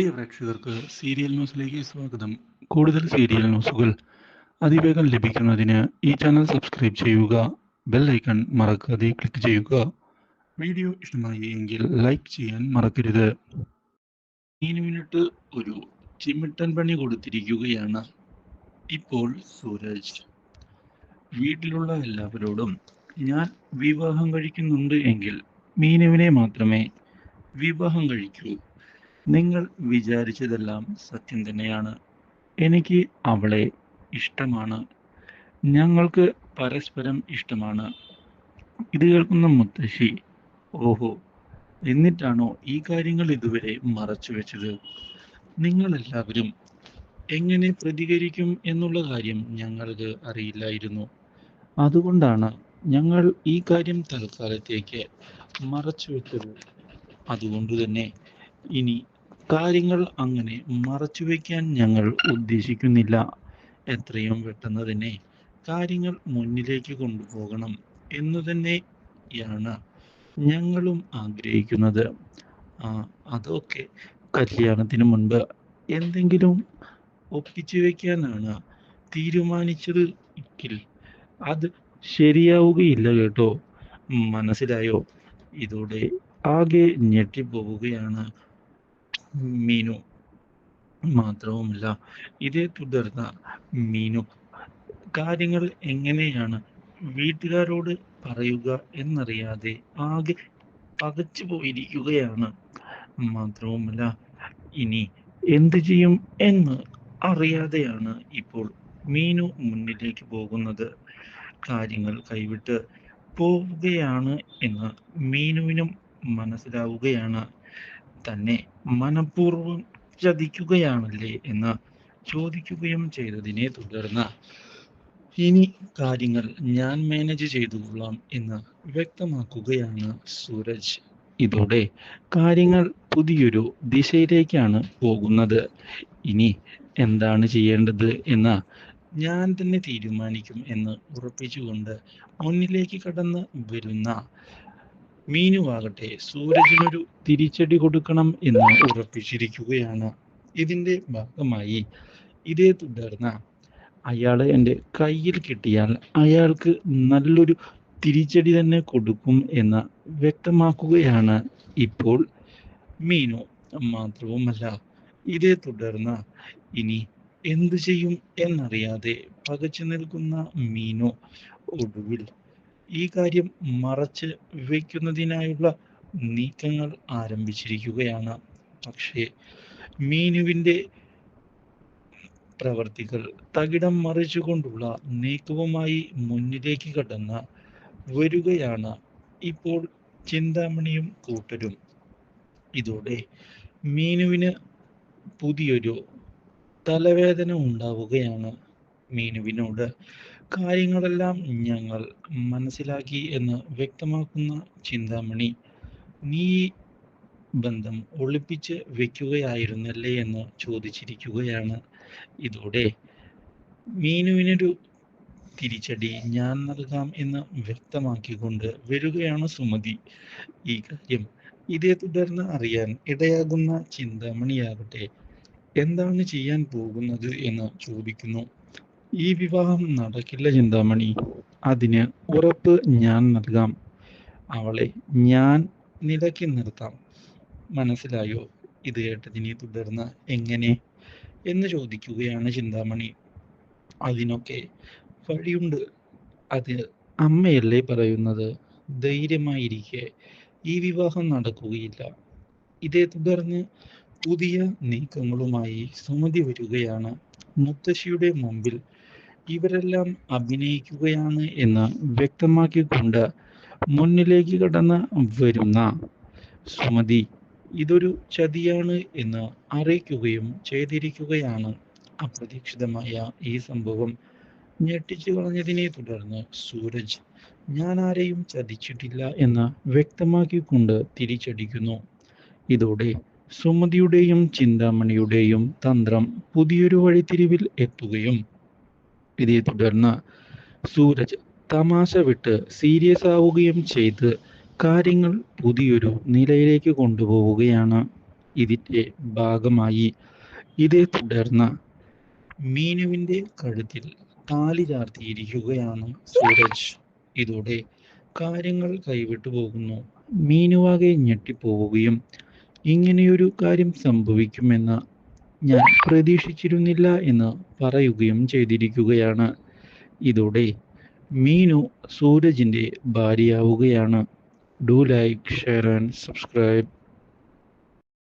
പ്രിയ പ്രേക്ഷകർക്ക് സീരിയൽ ന്യൂസിലേക്ക് സ്വാഗതം. കൂടുതൽ സീരിയൽ ന്യൂസുകൾ അതിവേഗം ലഭിക്കുന്നതിന് ഈ ചാനൽ സബ്സ്ക്രൈബ് ചെയ്യുക ബെൽ ഐക്കൺ മറക്കാതെ ക്ലിക്ക് ചെയ്യുക. വീഡിയോ ഇഷ്ടമായി എങ്കിൽ ലൈക്ക് ചെയ്യാൻ മറക്കരുത്. മിനിറ്റ് ഒരു ചിമിട്ടൻ പണി കൊടുത്തിരിക്കുകയാണ് ഇപ്പോൾ സൂരജ്. വീട്ടിലുള്ള എല്ലാവരോടും ഞാൻ വിവാഹം കഴിക്കുന്നുണ്ട് എങ്കിൽ മീനുവിനെ മാത്രമേ വിവാഹം കഴിക്കൂ. നിങ്ങൾ വിചാരിച്ചതെല്ലാം സത്യം തന്നെയാണ്. എനിക്ക് അവളെ ഇഷ്ടമാണ്. ഞങ്ങൾക്ക് പരസ്പരം ഇഷ്ടമാണ്. ഇത് കേൾക്കുന്ന മുത്തശ്ശി ഓഹോ എന്നിട്ടാണോ ഈ കാര്യങ്ങൾ ഇതുവരെ മറച്ചു വെച്ചത്? നിങ്ങളെല്ലാവരും എങ്ങനെ പ്രതികരിക്കും എന്നുള്ള കാര്യം ഞങ്ങൾക്ക് അറിയില്ലായിരുന്നു. അതുകൊണ്ടാണ് ഞങ്ങൾ ഈ കാര്യം തൽക്കാലത്തേക്ക് മറച്ചു വെച്ചത്. അതുകൊണ്ട് തന്നെ ഇനി കാര്യങ്ങൾ അങ്ങനെ മറച്ചു വയ്ക്കാൻ ഞങ്ങൾ ഉദ്ദേശിക്കുന്നില്ല. എത്രയും പെട്ടെന്ന് തന്നെ കാര്യങ്ങൾ മുന്നിലേക്ക് കൊണ്ടുപോകണം എന്ന് തന്നെയാണ് ഞങ്ങളും ആഗ്രഹിക്കുന്നത്. അതൊക്കെ കല്യാണത്തിന് മുൻപ് എന്തെങ്കിലും ഒപ്പിച്ചു വെക്കാനാണ് തീരുമാനിച്ചത് എങ്കിൽ അത് ശരിയാവുകയില്ല കേട്ടോ. മനസ്സിലായോ? ഇതോടെ ആകെ ഞെട്ടിപ്പോവുകയാണ്. മീനു മാത്രവുമല്ല ഇതേ തുടർന്ന് മീനു കാര്യങ്ങൾ എങ്ങനെയാണ് വീട്ടുകാരോട് പറയുക എന്നറിയാതെ ആകെ പകച്ചു പോയിരിക്കുകയാണ്. മാത്രവുമല്ല ഇനി എന്ത് ചെയ്യും എന്ന് അറിയാതെയാണ് ഇപ്പോൾ മീനു മുന്നിലേക്ക് പോകുന്നത്. കാര്യങ്ങൾ കൈവിട്ട് പോവുകയാണ് എന്ന് മീനുവിനും മനസ്സിലാവുകയാണ്. തന്നെ മനഃപൂർവം ചതിക്കുകയാണല്ലേ എന്ന് ചോദിക്കുകയും ചെയ്തതിനെ തുടർന്ന് ഇനി കാര്യങ്ങൾ ഞാൻ മാനേജ് ചെയ്തുകൊള്ളാം എന്ന് വ്യക്തമാക്കുകയാണ് സൂരജ്. ഇതോടെ കാര്യങ്ങൾ പുതിയൊരു ദിശയിലേക്കാണ് പോകുന്നത്. ഇനി എന്താണ് ചെയ്യേണ്ടത് എന്ന് ഞാൻ തന്നെ തീരുമാനിക്കും എന്ന് ഉറപ്പിച്ചുകൊണ്ട് മുന്നിലേക്ക് കടന്ന് വരുന്ന മീനുവാകട്ടെ സൂരജിനൊരു തിരിച്ചടി കൊടുക്കണം എന്ന് ഉറപ്പിച്ചിരിക്കുകയാണ്. ഇതിന്റെ ഭാഗമായി ഇതേ തുടർന്ന് അയാളെ എന്റെ കയ്യിൽ കിട്ടിയാൽ അയാൾക്ക് നല്ലൊരു തിരിച്ചടി തന്നെ കൊടുക്കും എന്ന് വ്യക്തമാക്കുകയാണ് ഇപ്പോൾ മീനു. മാത്രവുമല്ല ഇതേ തുടർന്ന് ഇനി എന്തു ചെയ്യും എന്നറിയാതെ പകച്ചു നിൽക്കുന്ന മീനു ഒടുവിൽ ഈ കാര്യം മറച്ച് വയ്ക്കുന്നതിനായുള്ള നീക്കങ്ങൾ ആരംഭിച്ചിരിക്കുകയാണ്. പക്ഷേ മീനുവിന്റെ പ്രവർത്തികൾ തകിടം മറിച്ചുകൊണ്ടുള്ള നീക്കവുമായി മുന്നിലേക്ക് കടന്ന് വരികയാണ് ഇപ്പോൾ ചിന്താമണിയും കൂട്ടരും. ഇതോടെ മീനുവിന് പുതിയൊരു തലവേദന ഉണ്ടാവുകയാണ് മീനുവിനോട്. കാര്യങ്ങളെല്ലാം ഞങ്ങൾ മനസ്സിലാക്കി എന്ന് വ്യക്തമാക്കുന്ന ചിന്താമണി. നീ ബന്ധം ഒളിപ്പിച്ച് വെക്കുകയായിരുന്നല്ലേ എന്ന് ചോദിച്ചിരിക്കുകയാണ്. ഇതോടെ മീനുവിനൊരു തിരിച്ചടി ഞാൻ നൽകാം എന്ന് വ്യക്തമാക്കിക്കൊണ്ട് വരികയാണ് സുമതി. ഈ കാര്യം ഇതേ തുടർന്ന് അറിയാൻ ഇടയാകുന്ന ചിന്താമണിയാകട്ടെ. എന്താണ് ചെയ്യാൻ പോകുന്നത് എന്ന് ചോദിക്കുന്നു. ഈ വിവാഹം നടക്കില്ല ചിന്താമണി. അതിന് ഉറപ്പ് ഞാൻ നൽകാം. അവളെ ഞാൻ നിലക്കി നിർത്താം. മനസ്സിലായോ? ഇത് കേട്ടതിനെ തുടർന്ന് എങ്ങനെ എന്ന് ചോദിക്കുകയാണ് ചിന്താമണി. അതിനൊക്കെ വഴിയുണ്ട്. അത് അമ്മയല്ലേ പറയുന്നത്? ധൈര്യമായിരിക്കെ ഈ വിവാഹം നടക്കുകയില്ല. ഇതേ തുടർന്ന് പുതിയ നീക്കങ്ങളുമായി സുമതി വരികയാണ്. മുത്തശ്ശിയുടെ മുമ്പിൽ ഇവരെല്ലാം അഭിനയിക്കുകയാണ് എന്ന് വ്യക്തമാക്കിക്കൊണ്ട് മുന്നിലേക്ക് കടന്ന് വരുന്ന സുമതി ഇതൊരു ചതിയാണ് എന്ന് അറിയിക്കുകയും ചെയ്തിരിക്കുകയാണ്. അപ്രതീക്ഷിതമായ ഈ സംഭവം ഞെട്ടിച്ചു കളഞ്ഞതിനെ തുടർന്ന് സൂരജ് ഞാൻ ആരെയും ചതിച്ചിട്ടില്ല എന്ന് വ്യക്തമാക്കിക്കൊണ്ട് തിരിച്ചടിക്കുന്നു. ഇതോടെ സുമതിയുടെയും ചിന്താമണിയുടെയും തന്ത്രം പുതിയൊരു വഴിത്തിരിവിൽ എത്തുകയും ഇതേ തുടർന്ന് സൂരജ് തമാശ വിട്ട് സീരിയസ് ആവുകയും ചെയ്ത് കാര്യങ്ങൾ പുതിയൊരു നിലയിലേക്ക് കൊണ്ടുപോവുകയാണ്. ഇതിന്റെ ഭാഗമായി ഇതേ തുടർന്ന് മീനുവിന്റെ കഴുത്തിൽ താലി ചാർത്തിയിരിക്കുകയാണ് സൂരജ്. ഇതോടെ കാര്യങ്ങൾ കൈവിട്ടു പോകുന്നു. മീനുവാകെ ഞെട്ടിപ്പോവുകയും ഇങ്ങനെയൊരു കാര്യം സംഭവിക്കുമെന്ന് ഞാൻ പ്രതീക്ഷിച്ചിരുന്നില്ല എന്ന് പറയുകയും ചെയ്തിരിക്കുകയാണ്. ഇതോടെ മീനു സൂരജിന്റെ ഭാര്യയാവുകയാണ്. Do like share and subscribe